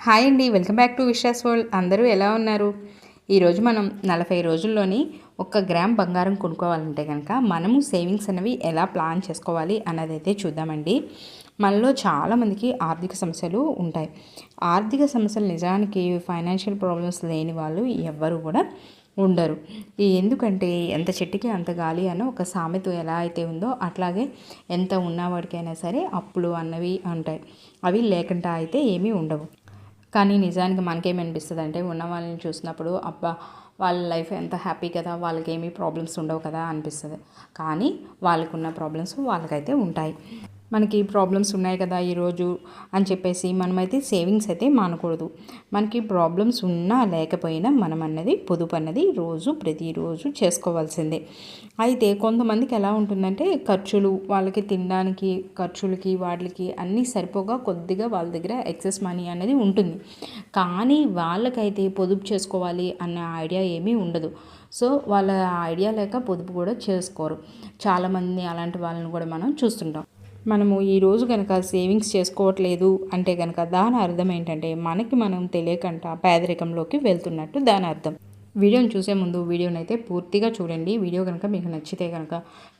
Hi అండి welcome back to Vishwas world. అందరూ ఎలా ఉన్నారు? ఈరోజు మనం నలభై రోజుల్లోని ఒక గ్రామ్ బంగారం కొనుక్కోవాలంటే కనుక మనము సేవింగ్స్ అనేవి ఎలా ప్లాన్ చేసుకోవాలి అన్నది అయితే చూద్దామండి. మనలో చాలామందికి ఆర్థిక సమస్యలు ఉంటాయి. ఆర్థిక సమస్యలు నిజానికి ఫైనాన్షియల్ ప్రాబ్లమ్స్ లేని వాళ్ళు ఎవ్వరు కూడా ఉండరు. ఎందుకంటే ఎంత చెట్టుకి అంత గాలి అన్న ఒక సామెత ఎలా అయితే ఉందో అట్లాగే ఎంత ఉన్నవాడికైనా సరే అప్పులు అన్నవి ఉంటాయి. అవి లేకుండా అయితే ఏమీ ఉండవు. కానీ నిజానికి మనకేమనిపిస్తుంది అంటే ఉన్న వాళ్ళని చూసినప్పుడు అబ్బా వాళ్ళ లైఫ్ ఎంత హ్యాపీ కదా వాళ్ళకి ఏమీ ప్రాబ్లమ్స్ ఉండవు కదా అనిపిస్తుంది. కానీ వాళ్ళకున్న ప్రాబ్లమ్స్ వాళ్ళకైతే ఉంటాయి. మనకి ప్రాబ్లమ్స్ ఉన్నాయి కదా ఈరోజు అని చెప్పేసి మనమైతే సేవింగ్స్ అయితే మానకూడదు. మనకి ప్రాబ్లమ్స్ ఉన్నా లేకపోయినా మనం అన్నది పొదుపు అన్నది రోజు ప్రతిరోజు చేసుకోవాల్సిందే. అయితే కొంతమందికి ఎలా ఉంటుందంటే ఖర్చులు వాళ్ళకి తినడానికి ఖర్చులకి వాటికి అన్నీ సరిపోగా కొద్దిగా వాళ్ళ దగ్గర ఎక్సెస్ మనీ అనేది ఉంటుంది. కానీ వాళ్ళకైతే పొదుపు చేసుకోవాలి అన్న ఐడియా ఏమీ ఉండదు. సో వాళ్ళ ఐడియా లేక పొదుపు కూడా చేసుకోరు. చాలామంది అలాంటి వాళ్ళని కూడా మనం చూస్తుంటాం. మనము ఈరోజు కనుక సేవింగ్స్ చేసుకోవట్లేదు అంటే కనుక దాని అర్థం ఏంటంటే మనకి మనం తెలియకుండా పేదరికంలోకి వెళ్తున్నట్టు దాని అర్థం. వీడియోని చూసే ముందు వీడియోని అయితే పూర్తిగా చూడండి. వీడియో కనుక మీకు నచ్చితే కనుక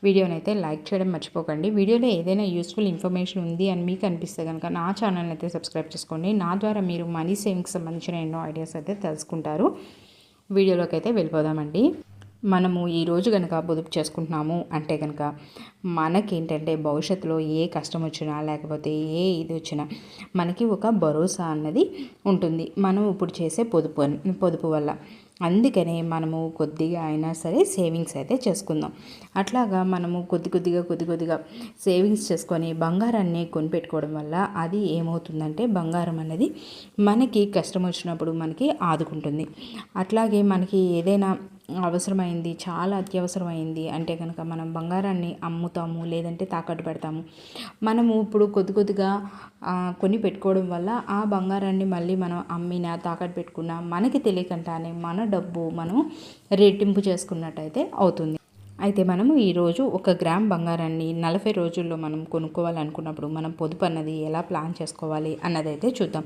వీడియోని అయితే లైక్ చేయడం మర్చిపోకండి. వీడియోలో ఏదైనా యూస్ఫుల్ ఇన్ఫర్మేషన్ ఉంది అని మీకు అనిపిస్తే కనుక నా ఛానల్ని అయితే సబ్స్క్రైబ్ చేసుకోండి. నా ద్వారా మీరు మనీ సేవింగ్స్ సంబంధించిన ఎన్నో ఐడియాస్ అయితే తెలుసుకుంటారు. వీడియోలోకి అయితే వెళ్ళిపోదామండి. మనము ఈరోజు కనుక పొదుపు చేసుకుంటున్నాము అంటే కనుక మనకేంటంటే భవిష్యత్తులో ఏ కష్టం వచ్చినా లేకపోతే ఏ ఇది వచ్చినా మనకి ఒక భరోసా అన్నది ఉంటుంది. మనం ఇప్పుడు చేసే పొదుపు పొదుపు వల్ల. అందుకనే మనము కొద్దిగా అయినా సరే సేవింగ్స్ అయితే చేసుకుందాం. అట్లాగా మనము కొద్ది కొద్దిగా కొద్ది కొద్దిగా సేవింగ్స్ చేసుకొని బంగారాన్ని కొనిపెట్టుకోవడం వల్ల అది ఏమవుతుందంటే బంగారం అనేది మనకి కష్టం వచ్చినప్పుడు మనకి ఆదుకుంటుంది. అట్లాగే మనకి ఏదైనా అవసరమైంది చాలా అత్యవసరమైంది అంటే కనుక మనం బంగారాన్ని అమ్ముతాము లేదంటే తాకట్టు పెడతాము. మనము ఇప్పుడు కొద్ది కొద్దిగా కొని పెట్టుకోవడం వల్ల ఆ బంగారాన్ని మళ్ళీ మనం అమ్మినా తాకట్టు పెట్టుకున్నా మనకి తెలియకుండానే మన డబ్బు మనం రెట్టింపు చేసుకున్నట్టయితే అవుతుంది. అయితే మనము ఈరోజు ఒక గ్రామ్ బంగారాన్ని నలభై రోజుల్లో మనం కొనుక్కోవాలనుకున్నప్పుడు మనం పొదుపు అన్నది ఎలా ప్లాన్ చేసుకోవాలి అన్నదైతే చూద్దాం.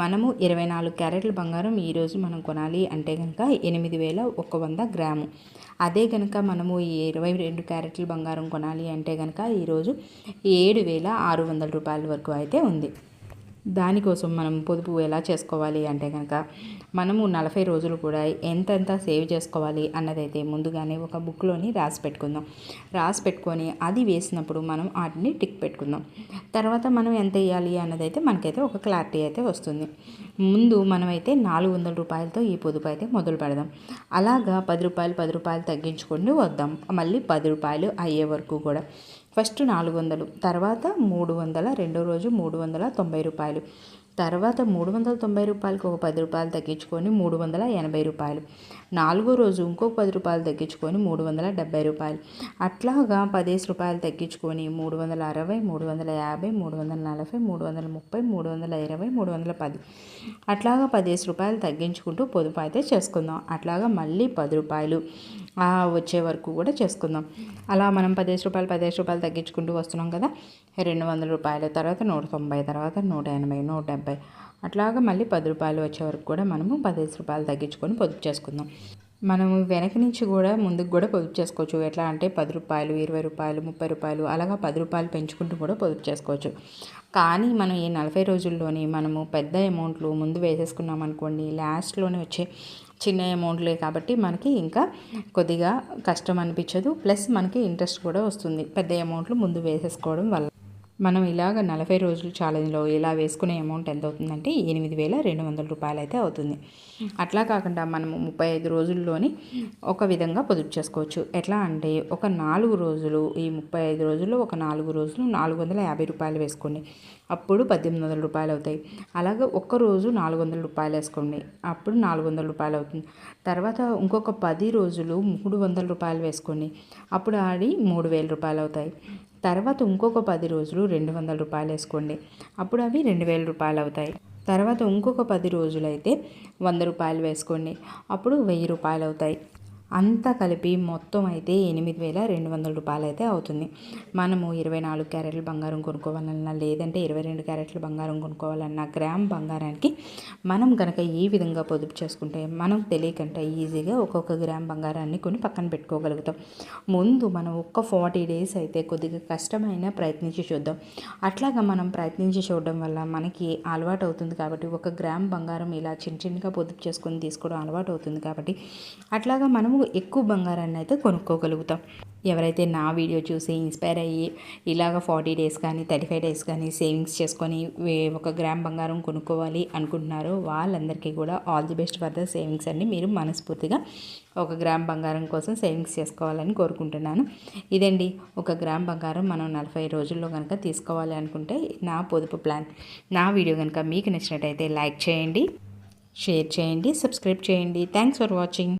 మనము ఇరవై నాలుగు క్యారెట్ల బంగారం ఈరోజు మనం కొనాలి అంటే కనుక ఎనిమిది వేల ఒక వంద గ్రాము. అదే కనుక మనము ఇరవై రెండు క్యారెట్ల బంగారం కొనాలి అంటే కనుక ఈరోజు ఏడు వేల ఆరు వందల రూపాయల వరకు అయితే ఉంది. దానికోసం మనం పొదుపు ఎలా చేసుకోవాలి అంటే కనుక మనము నలభై రోజులు కూడా ఎంతెంత సేవ్ చేసుకోవాలి అన్నదైతే ముందుగానే ఒక బుక్లోని రాసి పెట్టుకుందాం. రాసి పెట్టుకొని అది వేసినప్పుడు మనం వాటిని టిక్ పెట్టుకుందాం. తర్వాత మనం ఎంత వేయాలి అన్నదైతే మనకైతే ఒక క్లారిటీ అయితే వస్తుంది. ముందు మనమైతే నాలుగు వందల రూపాయలతో ఈ పొదుపు అయితే మొదలు పెడదాం. అలాగా పది రూపాయలు పది రూపాయలు తగ్గించుకొని వద్దాం. మళ్ళీ పది రూపాయలు అయ్యే వరకు కూడా. ఫస్ట్ నాలుగు వందలు తర్వాత మూడు వందల రెండో రోజు మూడు వందల తొంభై రూపాయలు. తర్వాత మూడు వందల తొంభై రూపాయలకు ఒక పది రూపాయలు తగ్గించుకొని మూడు వందల ఎనభై రూపాయలు. నాలుగో రోజు ఇంకొక పది రూపాయలు తగ్గించుకొని మూడు వందల డెబ్బై రూపాయలు. అట్లాగా పదేసి రూపాయలు తగ్గించుకొని మూడు వందల అరవై మూడు వందల యాభై మూడు వందల నలభై మూడు వందల ముప్పై మూడు వందల ఇరవై మూడు వందల పది. అట్లాగా పదేసి రూపాయలు తగ్గించుకుంటూ పొదుపు అయితే చేసుకుందాం. అట్లాగా మళ్ళీ పది రూపాయలు. వచ్చే వరకు కూడా చేసుకుందాం. అలా మనం పదిహేను రూపాయలు పదిహేను రూపాయలు తగ్గించుకుంటూ వస్తున్నాం కదా. రెండు వందల రూపాయల తర్వాత నూట తొంభై తర్వాత నూట ఎనభై నూట డెబ్బై. అట్లాగా మళ్ళీ పది రూపాయలు వచ్చే వరకు కూడా మనము పదిహేను రూపాయలు తగ్గించుకొని పొదుపు చేసుకుందాం. మనము వెనక నుంచి కూడా ముందుకు కూడా పొదుపు చేసుకోవచ్చు. ఎట్లా అంటే పది రూపాయలు ఇరవై రూపాయలు ముప్పై రూపాయలు అలాగా పది రూపాయలు పెంచుకుంటూ కూడా పొదుపు చేసుకోవచ్చు. కానీ మనం ఈ నలభై రోజుల్లోనే మనము పెద్ద అమౌంట్లు ముందు వేసేసుకున్నాం అనుకోండి లాస్ట్లోనే వచ్చే చిన్న అమౌంట్లే కాబట్టి మనకి ఇంకా కొద్దిగా కష్టం అనిపించదు. ప్లస్ మనకి ఇంట్రెస్ట్ కూడా వస్తుంది. పెద్ద అమౌంట్లు ముందు వేసేసుకోవడం వల్ల. మనం ఇలాగ నలభై రోజులు ఛాలెంజ్లో ఇలా వేసుకునే అమౌంట్ ఎంత అవుతుందంటే ఎనిమిది వేల రెండు వందల రూపాయలు అయితే అవుతుంది. అట్లా కాకుండా మనము ముప్పై ఐదు రోజుల్లోని ఒక విధంగా పొదుపు చేసుకోవచ్చు. ఎట్లా అంటే ఒక నాలుగు రోజులు ఈ ముప్పై ఐదు రోజుల్లో ఒక నాలుగు రోజులు నాలుగు వందల యాభై రూపాయలు వేసుకోండి. అప్పుడు పద్దెనిమిది వందల రూపాయలు అవుతాయి. అలాగే ఒక్క రోజు నాలుగు వందల రూపాయలు వేసుకోండి. అప్పుడు నాలుగు వందల రూపాయలు అవుతుంది. తర్వాత ఇంకొక పది రోజులు మూడు వందల రూపాయలు వేసుకోండి. అప్పుడు ఆడి మూడు వేల రూపాయలు అవుతాయి. తర్వాత ఇంకొక పది రోజులు రెండు వందల రూపాయలు వేసుకోండి. అప్పుడు అవి రెండు వేల రూపాయలు అవుతాయి. తర్వాత ఇంకొక పది రోజులైతే వంద రూపాయలు వేసుకోండి. అప్పుడు వెయ్యి రూపాయలు అవుతాయి. అంతా కలిపి మొత్తం అయితే ఎనిమిది వేల రెండు వందల రూపాయలు అయితే అవుతుంది. మనము ఇరవై నాలుగు క్యారెట్ల బంగారం కొనుక్కోవాలన్నా లేదంటే ఇరవై రెండు క్యారెట్ల బంగారం కొనుక్కోవాలన్నా గ్రామ్ బంగారానికి మనం కనుక ఈ విధంగా పొదుపు చేసుకుంటే మనం తెలియకుండా ఈజీగా ఒక్కొక్క గ్రామ్ బంగారాన్ని కొని పక్కన పెట్టుకోగలుగుతాం. ముందు మనం ఒక్క ఫార్టీ డేస్ అయితే కొద్దిగా కష్టమైన ప్రయత్నించి చూద్దాం. అట్లాగా మనం ప్రయత్నించి చూడడం వల్ల మనకి అలవాటు అవుతుంది కాబట్టి ఒక గ్రామ్ బంగారం ఇలా చిన్న చిన్నగా పొదుపు చేసుకొని తీసుకోవడం అలవాటు అవుతుంది కాబట్టి అట్లాగా మనము ఎక్కువ బంగారాన్ని అయితే కొనుక్కోగలుగుతాం. ఎవరైతే నా వీడియో చూసి ఇన్స్పైర్ అయ్యి ఇలాగ ఫార్టీ డేస్ కానీ థర్టీ ఫైవ్ డేస్ కానీ సేవింగ్స్ చేసుకొని ఒక గ్రామ్ బంగారం కొనుక్కోవాలి అనుకుంటున్నారో వాళ్ళందరికీ కూడా all the best for the savings అండి. మీరు మనస్ఫూర్తిగా ఒక గ్రామ్ బంగారం కోసం సేవింగ్స్ చేసుకోవాలని కోరుకుంటున్నాను. ఇదండి ఒక గ్రామ్ బంగారం మనం నలభై రోజుల్లో కనుక తీసుకోవాలి అనుకుంటే నా పొదుపు ప్లాన్. నా వీడియో కనుక మీకు నచ్చినట్టయితే లైక్ చేయండి షేర్ చేయండి సబ్స్క్రైబ్ చేయండి. Thanks for watching.